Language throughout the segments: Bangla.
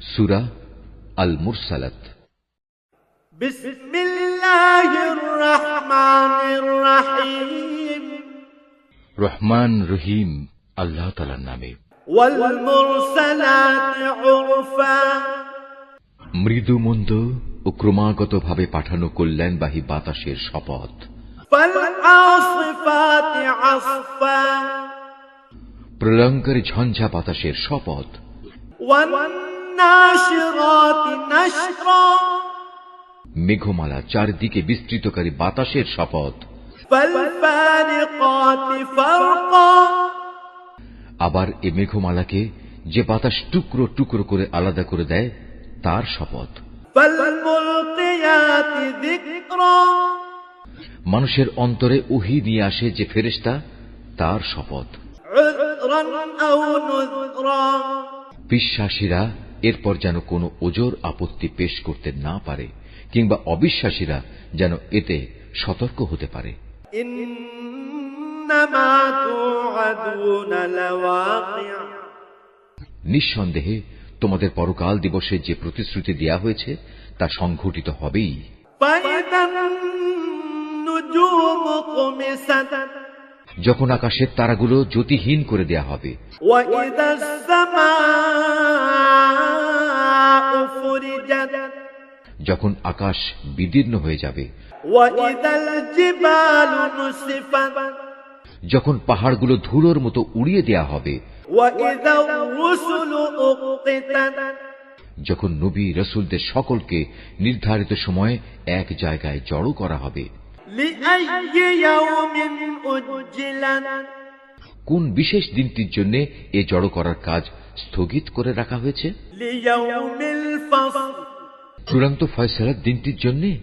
সুরা আল মুরসালাত রহমান রহিম আল্লাহ তালার নামে। মৃদু মন্দ ও ক্রমাগত ভাবে পাঠানো কল্যাণবাহী বাতাসের শপথ। প্রলঙ্কারী ঝঞ্ঝা বাতাসের শপথ। মেঘমালা চারদিকে বিস্তৃতকারী বাতাসের শপথ। আবার এ মেঘমালাকে যে বাতাস টুকরো টুকরো করে আলাদা করে দেয় তার শপথ। মানুষের অন্তরে উহি নিয়ে আসে যে ফেরেস্তা তার শপথ। বিশ্বাসীরা এরপর যেন কোনো ওজোর আপত্তি পেশ করতে না পারে কিংবা অবিশ্বাসীরা যেন এতে সতর্ক হতে পারে। নিঃসন্দেহে তোমাদের পরকাল দিবসে যে প্রতিশ্রুতি দেয়া হয়েছে তা সংঘটিত হবেই। যখন আকাশের তারাগুলো জ্যোতিহীন করে দেয়া হবে। যখন আকাশ বিদীর্ণ হয়ে যাবে। যখন পাহাড়গুলো ধুলোর মতো উড়িয়ে দেয়া হবে। যখন নবী রসুলদের সকলকে নির্ধারিত সময়ে এক জায়গায় জড়ো করা হবে। কোন বিশেষ দিনটির জন্য এ জড়ো করার কাজ স্থগিত করে রাখা হয়েছে? চূড়ান্ত ফয়সলার দিনটির জন্য?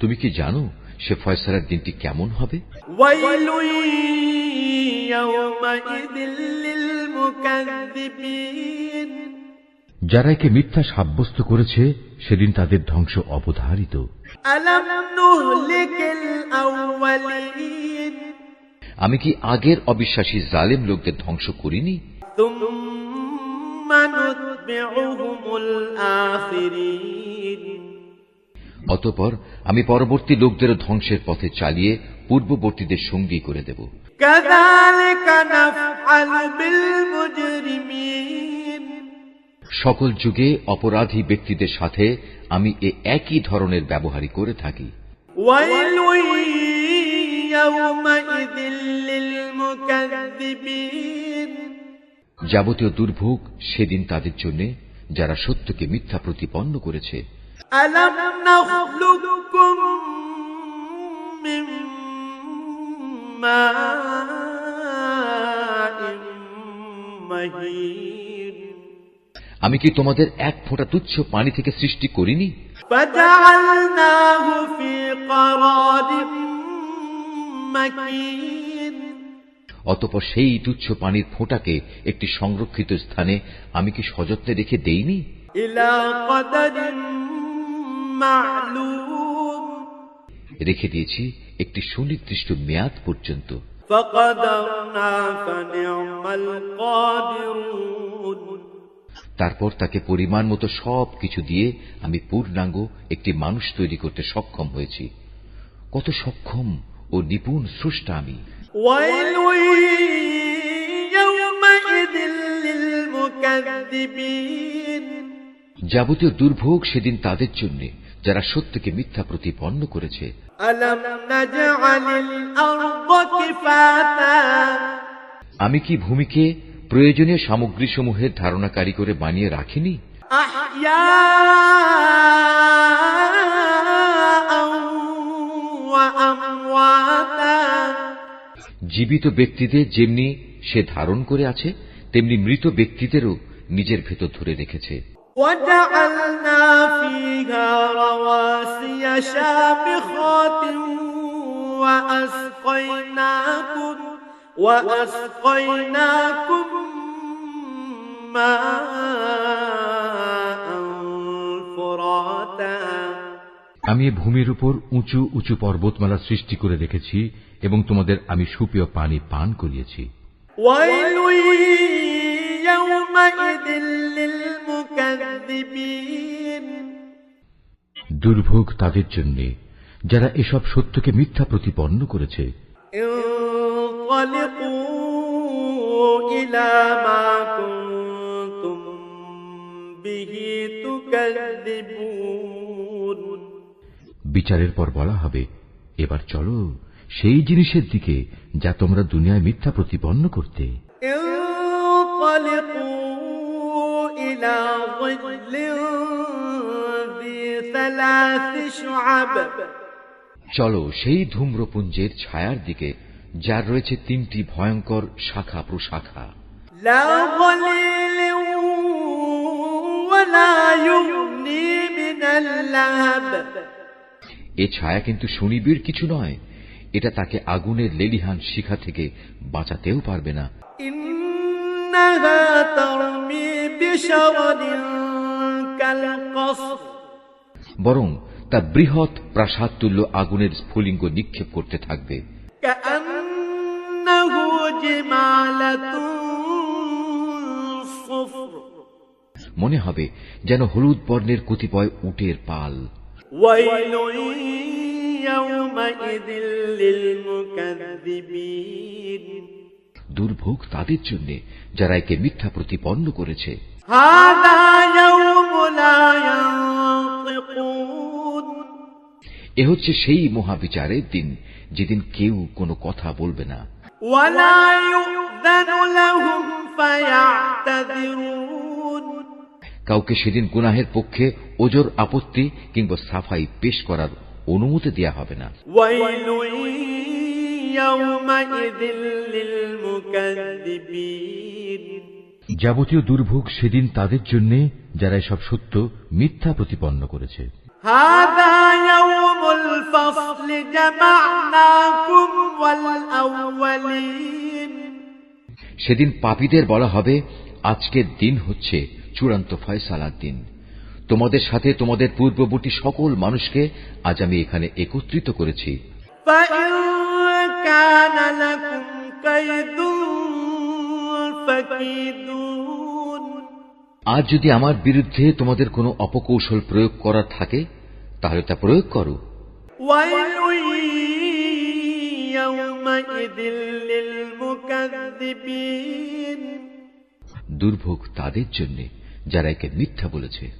তুমি কি জানো সে ফয়সলার দিনটি কেমন হবে? ওয়াইলুন যারা একে মিথ্যা সাব্যস্ত করেছে সেদিন তাদের ধ্বংস অবধারিত। আমি কি আগের অবিশ্বাসী জালেম লোকদের ধ্বংস করিনি? অতপর আমি পরবর্তী লোকদের ধ্বংসের পথে চালিয়ে পূর্ববর্তীদের সঙ্গী করে দেব। কাদালিকা নাফআল বিল মুজরিমিন। সকল যুগে অপরাধী ব্যক্তিদের সাথে আমি এ একই ধরনের ব্যবহারই করে থাকি। যাবতীয় দুর্ভোগ সেদিন তাদের জন্য যারা সত্যকে মিথ্যা প্রতিপন্ন করেছে। মাহিন। আমি কি তোমাদের এক ফোঁটা তুচ্ছ পানি থেকে সৃষ্টি করিনি فجعلناه في قرار مكين অতপর সেই তুচ্ছ পানির ফোঁটাকে একটি সংরক্ষিত স্থানে আমি কি সযত্নে রেখে দেইনি إلى قدر معلوم রেখে দিয়েছি একটি সুনির্দিষ্ট মেয়াদ পর্যন্ত فقدرنا فنعم القادرون তারপর তাকে পরিমাণ মতো সব কিছু দিয়ে আমি পূর্ণাঙ্গ একটি মানুষ তৈরি করতে সক্ষম হয়েছি। কত সক্ষম ও নিপুণ স্রষ্টা আমি। যাবতীয় দুর্ভোগ সেদিন তাদের জন্য যারা সত্যকে মিথ্যা প্রতিপন্ন করেছে। আমি কি ভূমিকে প্রয়োজনীয় সামগ্রীসমূহের ধারণাকারী করে বানিয়ে রাখিনি أحياء وأمواتا জীবিত ব্যক্তিদের যেমনি সে ধারণ করে আছে তেমনি মৃত ব্যক্তিদেরও নিজের ভেতর ধরে রেখেছে وجعلنا فيها رواسي شامخات وأسقيناكم وأسقيناكم ماء فراتا আমি ভূমির উপর উঁচু উঁচু পর্বতমালা সৃষ্টি করে রেখেছি এবং তোমাদের আমি সুপেয় পানি পান করিয়েছি। দুর্ভোগ তাদের জন্য, যারা এসব সত্যকে মিথ্যা প্রতিপন্ন করেছে। ইলা মা বিচারের পর বলা হবে এবার চলো সেই জিনিসের দিকে যা তোমরা দুনিয়ায় মিথ্যা প্রতিপন্ন করতে। চলো সেই ধূম্রপুঞ্জের ছায়ার দিকে যার রয়েছে তিনটি ভয়ঙ্কর শাখা প্রশাখা। এ ছায়া কিন্তু সুনিবিড় কিছু নয়। এটা তাকে আগুনের লেলিহান শিখা থেকে বাঁচাতেও পারবে না। বরং তা বৃহৎ প্রাসাদ তুল্য আগুনের স্ফুলিঙ্গ নিক্ষেপ করতে থাকবে। জিমালাতুন মনে হবে যেন হলুদ বর্ণের কতিপয় উটের পাল। দুর্ভোগ তাদের জন্য যারা একে মিথ্যা প্রতিপন্ন করেছে। এ হচ্ছে সেই মহাবিচারের দিন যেদিন কেউ কোনো কথা বলবে না। ওয়ালা ইউদানু লাহুম কাউকে সেদিন গুনাহের পক্ষে ওজোর আপত্তি কিংবা সাফাই পেশ করার অনুমতি দেওয়া হবে না। যাবতীয় দুর্ভোগ সেদিন তাদের জন্য যারা সব সত্য মিথ্যা প্রতিপন্ন করেছে। সেদিন পাপীদের বলা হবে আজকের দিন হচ্ছে চূড়ান্ত ফয়সালার দিন। তোমাদের সাথে তোমাদের পূর্ববর্তী সকল মানুষকে আজ আমি এখানে একত্রিত করেছি। আজ যদি আমার বিরুদ্ধে তোমাদের কোনো অপকৌশল প্রয়োগ করার থাকে, তাহলে তা প্রয়োগ করো। দুর্ভোগ তাদের জন্যে। যারা একে মিথ্যা বলেছে।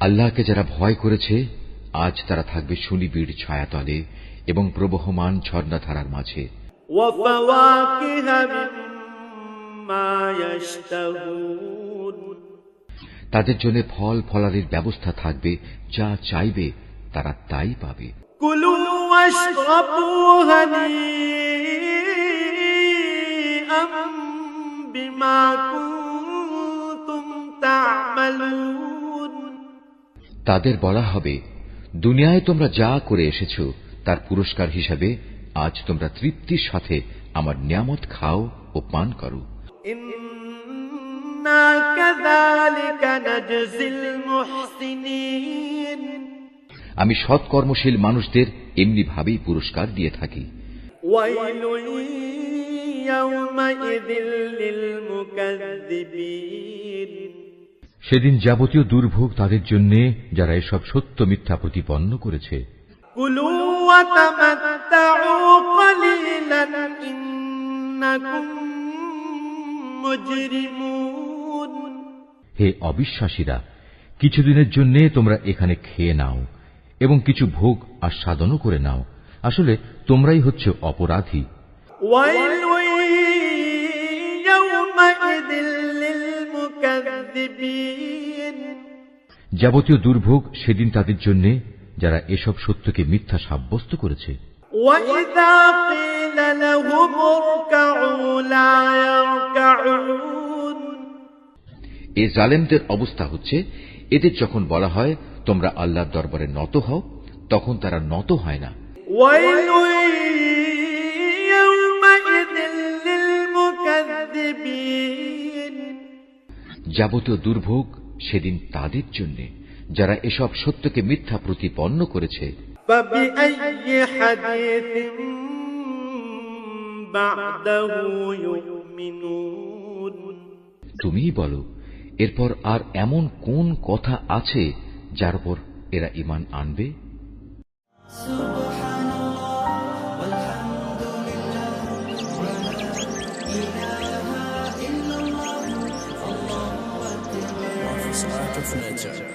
আল্লাহকে যারা ভয় করেছে আজ তারা থাকবে সুনিবিড় ছায়াতলে এবং প্রবহমান ঝর্ণাধারার মাঝে। তাদের জন্য ফল ফলারির ব্যবস্থা থাকবে যা চাইবে তারা তাই পাবে। كلوا واشربوا هنيئا بما كنتم تعملون তাদের বলা হবে দুনিয়ায় তোমরা যা করে এসেছ তার পুরস্কার হিসাবে আজ তোমরা তৃপ্তির সাথে আমার নিয়ামত খাও ও পান করো إنا كذلك نجزي المحسنين আমি সৎকর্মশীল মানুষদের এমনি ভাবেই পুরস্কার দিয়ে থাকি। সেদিন যাবতীয় দুর্ভোগ তাদের জন্য যারা এসব সত্য মিথ্যা প্রতিপন্ন করেছে। হে অবিশ্বাসীরা, কিছুদিনের জন্য তোমরা এখানে খেয়ে নাও। এবং কিছু ভোগ আস্বাদনও করে নাও। আসলে তোমরাই হচ্ছে অপরাধী। যাবতীয় দুর্ভোগ সেদিন তাদের জন্য, যারা এসব সত্যকে মিথ্যা সাব্যস্ত করেছে। এ জালেমদের অবস্থা হচ্ছে, এদের যখন বলা হয় তোমরা আল্লাহর দরবারে নত হও, তখন তারা নত হয় না। যাবতীয় দুর্ভোগ সেদিন তাদের জন্য, যারা এসব সত্যকে মিথ্যা প্রতিপন্ন করেছে। তুমি বলো, এরপর আর এমন কোন কথা আছে যার উপর এরা ইমান আনবে। Nature